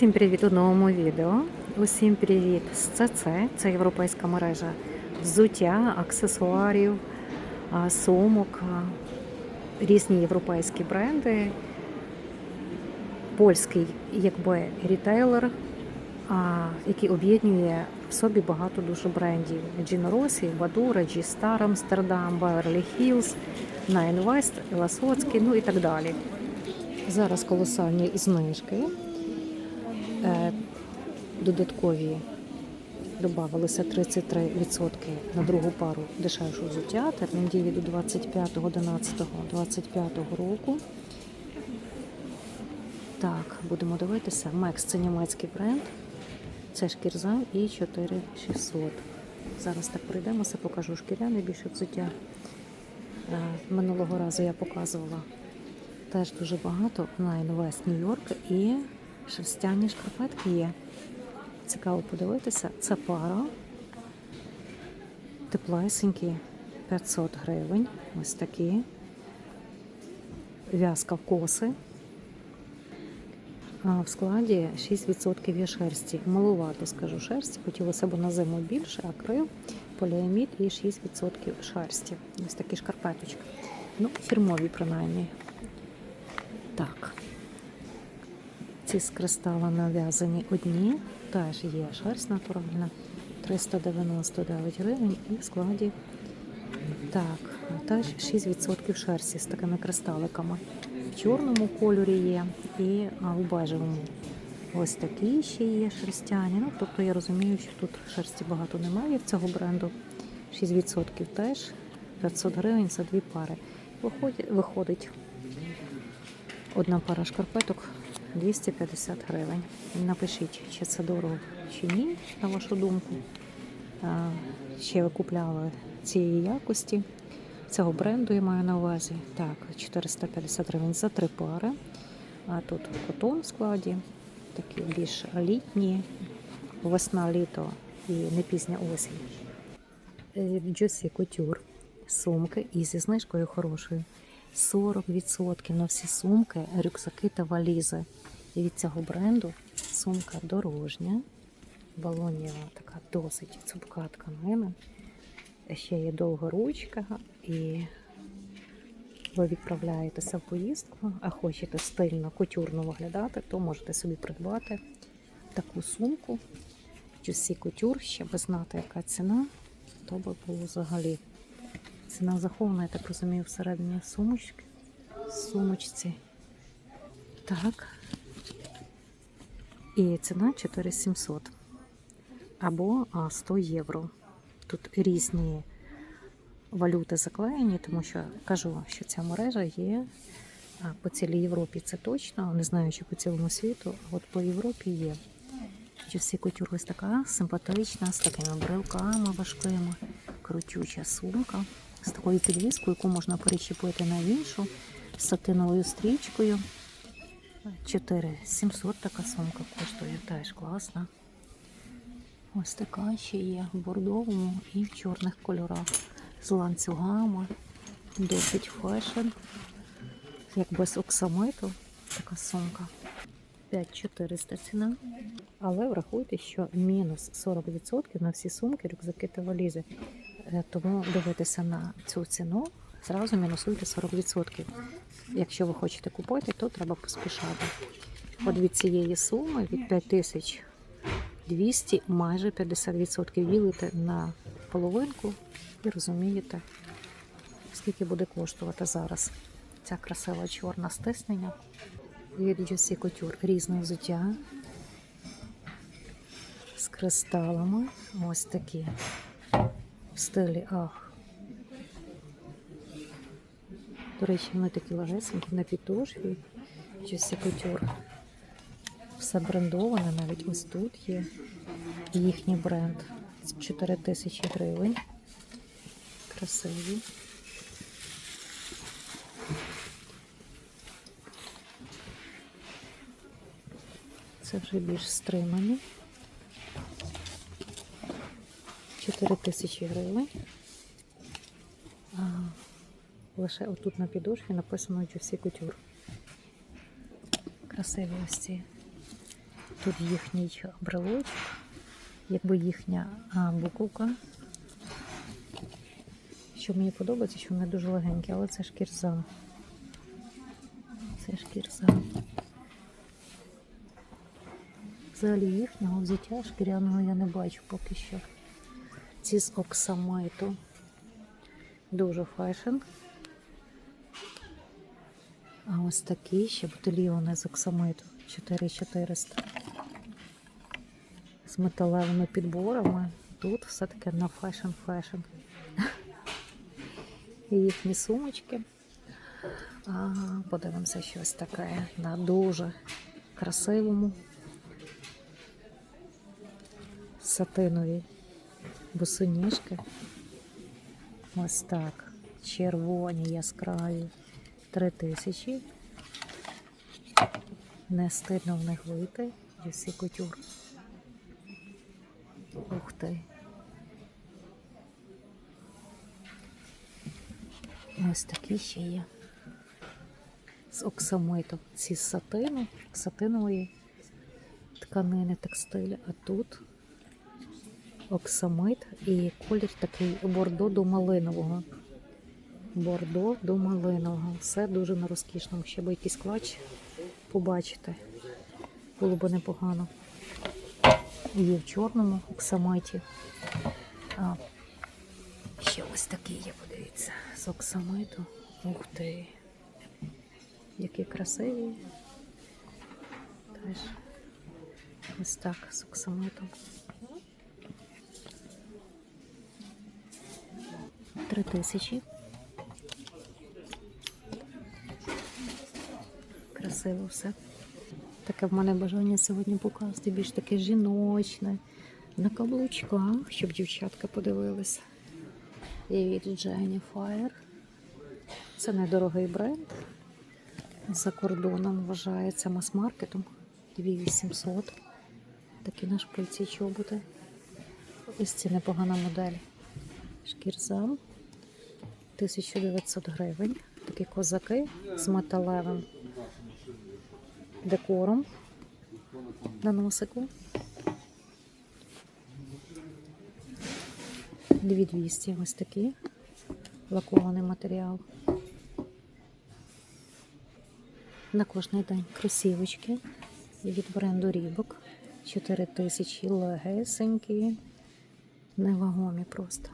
Усім привіт у новому відео. Усім привіт з ЦЦ. Це європейська мережа взуття, аксесуарів, сумок, різні європейські бренди. Польський, якби рітейлер, який об'єднує в собі багато дуже брендів: Gino Rossi, Badura, G-Star, Amsterdam, Beverly Hills, Nine West, ну і так далі. Зараз колосальні знижки. Е, Додаткові додавалися 33% на другу пару дешевшого взуття. Термін дії до 25.11.25 року. Так, будемо дивитися. Мекс це німецький бренд. Це шкірзам і 4600. Зараз так пройдемося, покажу шкіряне більше взуття. Е, Минулого разу я показувала теж дуже багато Nine West Нью-Йорк і шерстяні шкарпетки є. Цікаво подивитися. Це пара. Теплесенькі 500 гривень. Ось такі. В'язка в коси. В складі 6% є шерсті. Малувато, скажу, шерсті. Хотілося б на зиму більше, акрил, поліамід і 6% шерсті. Ось такі шкарпеточки. Ну, фірмові, принаймні. Так. Ці з кристала нав'язані одні, теж є шерсть натуральна, 399 гривень і в складі так, теж 6% шерсті з такими кристаликами. В чорному кольорі є і у бежевому. Ось такі ще є шерстяні. Ну, тобто я розумію, що тут шерсті багато немає в цього бренду. 6% теж 500 гривень за дві пари. Виходить, виходить одна пара шкарпеток 250 гривень. Напишіть, чи це дорого чи ні, на вашу думку. Ще ви купляли цієї якості. Цього бренду я маю на увазі. Так, 450 гривень за три пари. А тут котон в складі, такі більш літні, весна, літо і не пізня осінь. Джусі Кутюр. Сумки і зі знижкою хорошою. 40% на всі сумки, рюкзаки та валізи. І від цього бренду сумка дорожня, балонєва, така досить цупка тканина. Ще є довга ручка, і ви відправляєтеся в поїздку, а хочете стильно, кутюрно виглядати, то можете собі придбати таку сумку. Джусі кутюр, ще би знати, яка ціна, то би було взагалі. Ціна захована, я так розумію, всередині сумочки. Сумочці. Так. І ціна 4700 або 100 євро. Тут різні валюти заклеєні, тому що кажу, що ця мережа є по цілій Європі. Це точно. Не знаю, чи по цілому світу, а от по Європі є. Всі кутюр ось така симпатична, з такими брелками важкими, крутюча сумка з такою підвіскою, яку можна перечепити на іншу, з сатиновою стрічкою. 4700 така сумка коштує, теж класна. Ось така ще є в бордовому і в чорних кольорах. З ланцюгами. Досить фешн. Як без оксамиту така сумка. 5400 ціна. Але врахуйте, що мінус 40% на всі сумки, рюкзаки та валізи. Е, Тому дивитися на цю ціну, зразу мінусуйте 40%. Якщо ви хочете купити, то треба поспішати. От від цієї суми, від 5200, майже 50% ділите на половинку і розумієте, скільки буде коштувати зараз. Ця красива чорна стиснення від Juicy Couture. Різне взуття з кристалами. Ось такі в стилі ах. До речі, вони такі легесенькі на підошві. Juicy Couture. Все брендоване, навіть ось тут є їхній бренд. 4 тисячі гривень. Красиві. Це вже більш стримані. 4 тисячі гривень. Лише отут на підошві написано Juicy Couture. Красиві ось ці Тут їхній брелочок, якби їхня буковка. Що мені подобається, що вони дуже легенькі, але це шкірза. Це шкірза. Взагалі їхнього взуття шкіряного я не бачу поки що. Ці з оксамиту. Дуже фешн. А ось такі ще ботильйони з оксамиту 4400. З металевими підборами. Тут все таке на фешн-фешн. І їхні сумочки. Ага, подивимося щось таке на дуже красивому сатинові босоніжки. Ось так. Червоні яскраві. Три тисячі. Не стидно в них вийти. Юсі кутюр. Ух ти. Ось такі ще є. З оксамиту. Ці з сатину, сатинової тканини текстилю. А тут оксамит і колір такий бордо до малинового. Бордо до малинового. Все дуже на розкішному. Ще би якийсь клач побачити. Було б непогано. Є в чорному оксамиті. А ще ось такий є, подивіться, з оксамиту. Ух ти. Які красиві. Теж ось так з оксамитом. Три тисячі. Красиво все. Таке в мене бажання сьогодні показати більш таке жіночне, на каблучках, щоб дівчатка подивилися. І від Jenny Fire. Це недорогий бренд. За кордоном вважається мас-маркетом. 2800. Такі на шпильці чоботи. Ось це непогана модель. Шкірзам. 1900 гривень. Такі козаки з металевим декором на носику. 2200 ось такі. Лакований матеріал. На кожний день кросівочки від бренду Рібок. 4000 легесенькі, невагомі просто.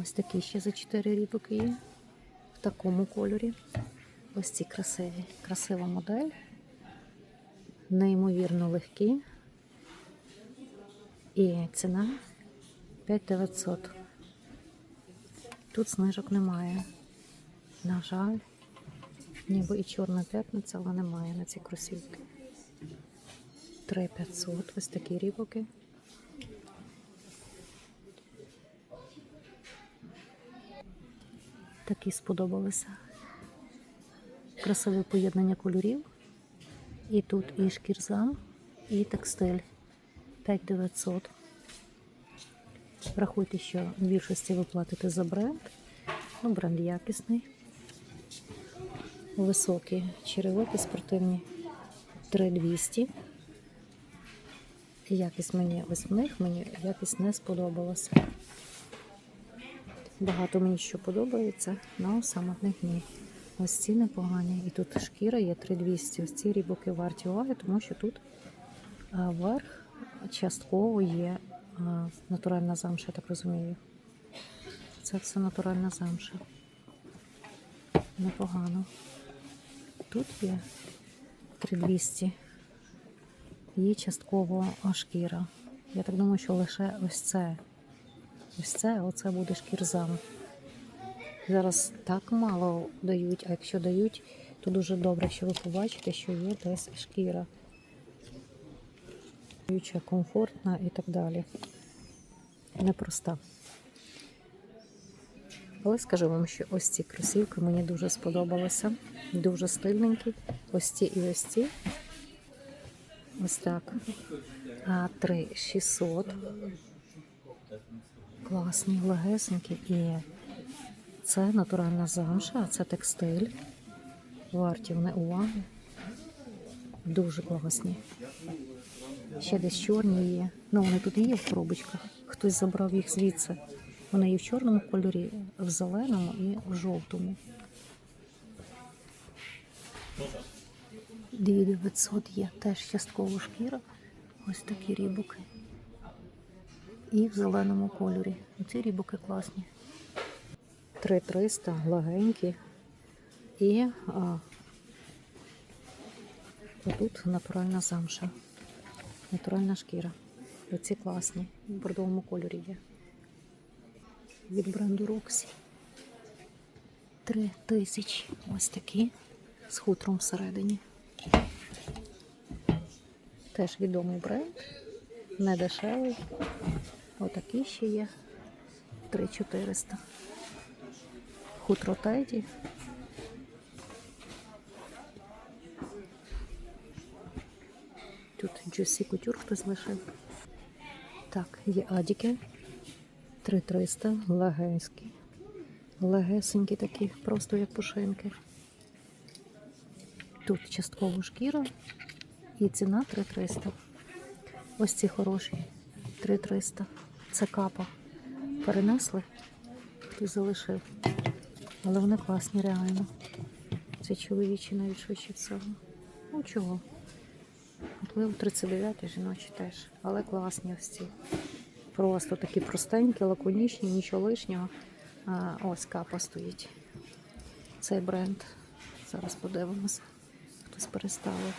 Ось такі ще за 4 рібки є. В такому кольорі. Ось ці красиві. Красива модель. Неймовірно легкі. І ціна 5900. Тут знижок немає. На жаль, ніби і чорна п'ятниця, але немає на ці кросівки. 3500. Ось такі рібоки. Такі сподобалися. Красиве поєднання кольорів. І тут і шкірзам, і текстиль. 5900. Рахуйте, що в більшості ви платите за бренд. Ну, бренд якісний. Високі черевики спортивні 3200. Якість мені ось мені якість не сподобалася. Багато мені що подобається, але саме в них ні. Ось ці непогані. І тут шкіра є 3200. Ось ці рібоки варті уваги, тому що тут верх частково є натуральна замша, я так розумію. Це все натуральна замша. Непогано. Тут є 3200. Є частково шкіра. Я так думаю, що лише ось це. Ось це, оце буде шкірзам. Зараз так мало дають, а якщо дають, то дуже добре, що ви побачите, що є десь шкіра. Комфортна і так далі. Непроста. Але скажу вам, що ось ці кросівки мені дуже сподобалися. Дуже стильненькі. Ось ці і ось ці. Ось так. А 3600. Класні, легесенькі і це натуральна замша, це текстиль. Варті вони уваги. Дуже класні. Ще десь чорні є. Ну, вони тут є в коробочках. Хтось забрав їх звідси. Вони є в чорному кольорі, в зеленому і в жовтому. 2900 є теж частково шкіра. Ось такі рібуки. І в зеленому кольорі. Ці рібуки класні. 3300 легенькі. І а, тут натуральна замша. Натуральна шкіра. Оці класні. В бордовому кольорі є. Від бренду Roxy. 3 тисячі. Ось такі. З хутром всередині. Теж відомий бренд. Не дешевий. Отакі ще є. 3400. Хутро Теді. Тут Juicy Couture хтось лишив. Так, є адіки. 3300, легенські. Легесенькі такі, просто як пушинки. Тут частково шкіра і ціна 3300. Ось ці хороші. 3300. Це капа. Перенесли, хтось залишив. Але вони класні реально. Це чоловічі навіть швидше всього. Ну чого? Можливо, 39-й жіночі теж. Але класні ось ці. Просто такі простенькі, лаконічні, нічого лишнього. А, ось капа стоїть. Цей бренд. Зараз подивимося. Хтось переставив.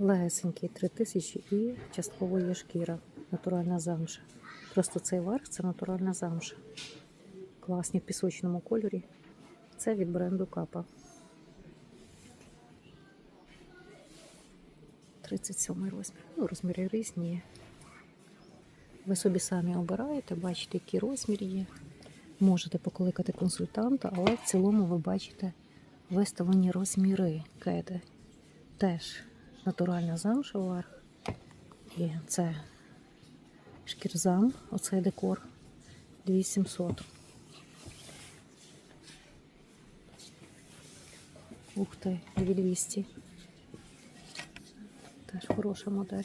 Легесенький 3000 і частково є шкіра. Натуральна замша. Просто цей верх це натуральна замша. Класні в пісочному кольорі. Це від бренду Капа. 37 розмір. Ну, розміри різні. Ви собі самі обираєте, бачите, який розмір є. Можете покликати консультанта, але в цілому ви бачите виставлені розміри кеди. Теж натуральна замша. І це шкірзам, оцей декор 2700. Ух ти, 2200. Теж хороша модель.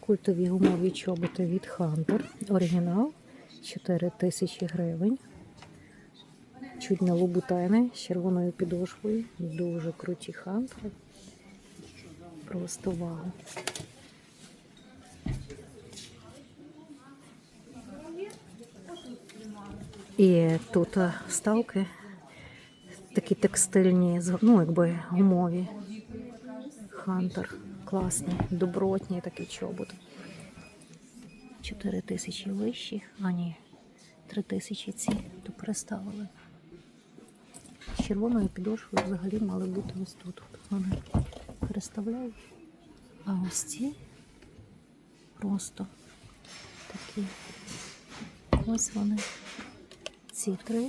Культові гумові чоботи від Hunter. Оригінал 4000 гривень. Чудні лубутени з червоною підошвою. Дуже круті хантери. Просто вау. І тут е, вставки такі текстильні, ну якби гумові. Хантер. Класні, добротні такі чоботи. 4 тисячі вищі, а ні, 3 тисячі ці то переставили. Червоною підошвою взагалі мали бути ось тут. Тут вони переставляють. А ось ці просто такі. Ось вони. Ці три.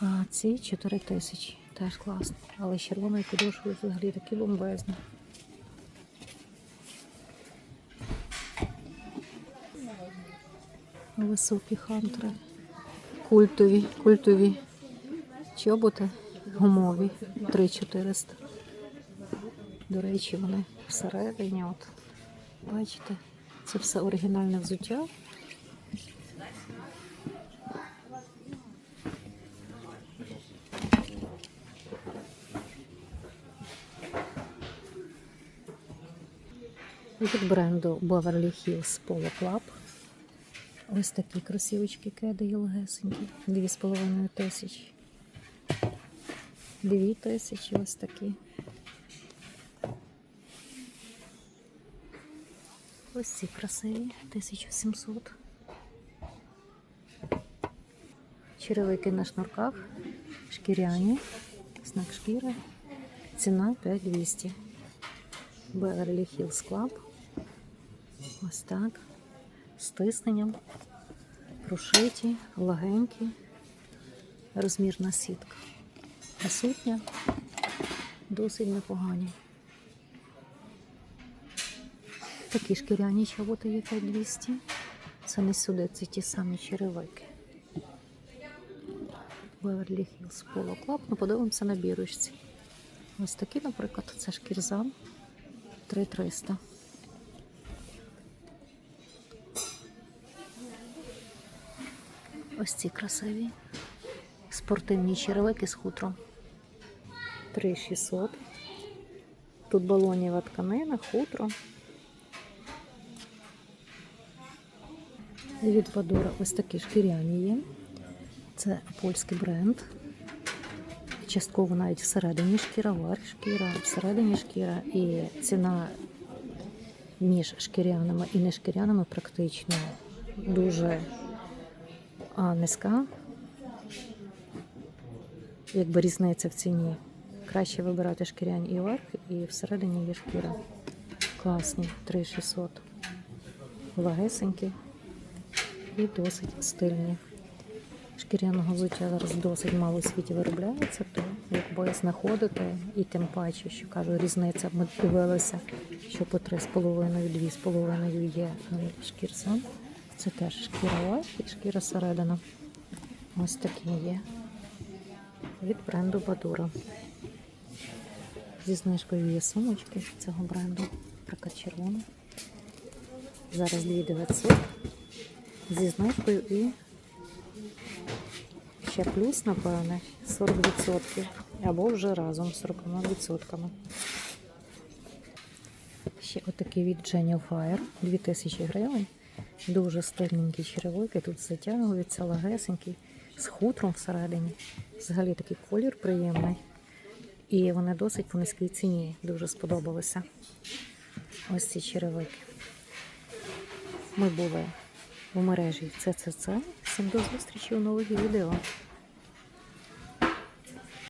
А ці 4 тисячі. Теж класно. Але з червоною підошвою взагалі такі бомбезні. Високі хантери. Культові, культові чоботи гумові. 3400. До речі, вони всередині. От. Бачите, це все оригінальне взуття. Від бренду Beverly Hills Polo Club. Ось такі красивочки кеди легесенькі. Дві з половиною тисячі. Дві тисячі ось такі. Ось ці красиві, 1700. Черевики на шнурках, шкіряні, знак шкіри. Ціна 5200. Beverly Hills Club. Ось так. З тисненням. Прошиті, легенькі. Розмірна сітка. А сутня досить непогані. Такі шкіряні чоботи є 5200. Це не сюди, це ті самі черевики. Beverly Hills Polo. Ну, подивимося на бірочці. Ось такі, наприклад, це шкірзам 3300. Ось ці красиві. Спортивні черевики з хутром. 3600. Тут балоніва тканина, хутро. І від Падора ось такі шкіряні є. Це польський бренд. Частково навіть всередині шкіра, верх шкіра, всередині шкіра. І ціна між шкіряними і нешкіряними практично дуже низька. Якби різниця в ціні. Краще вибирати шкірянь і верх, і всередині є шкіра. Класні, 3600. Лагесенькі і досить стильні. Шкіряного взуття зараз досить мало в світі виробляється, то якби знаходити, і тим паче, що кажу, різниця, ми дивилися, що по 3,5 2,5 є шкірса. Це теж шкіра верх і шкіра середина. Ось такі є. Від бренду Бадура. Зі знижкою є сумочки цього бренду. Наприклад, червона. Зараз 2900. Зі знижкою і ще плюс, напевне, 40%. Або вже разом з 40%. Ще отакий від Genial Fire. 2000 гривень. Дуже стильненькі черевики. Тут затягуються лагесенькі, з хутром всередині. Взагалі такий колір приємний. І вони досить по низькій ціні. Дуже сподобалися. Ось ці черевики. Ми були в мережі ЦЦЦ. Всім до зустрічі у нових відео.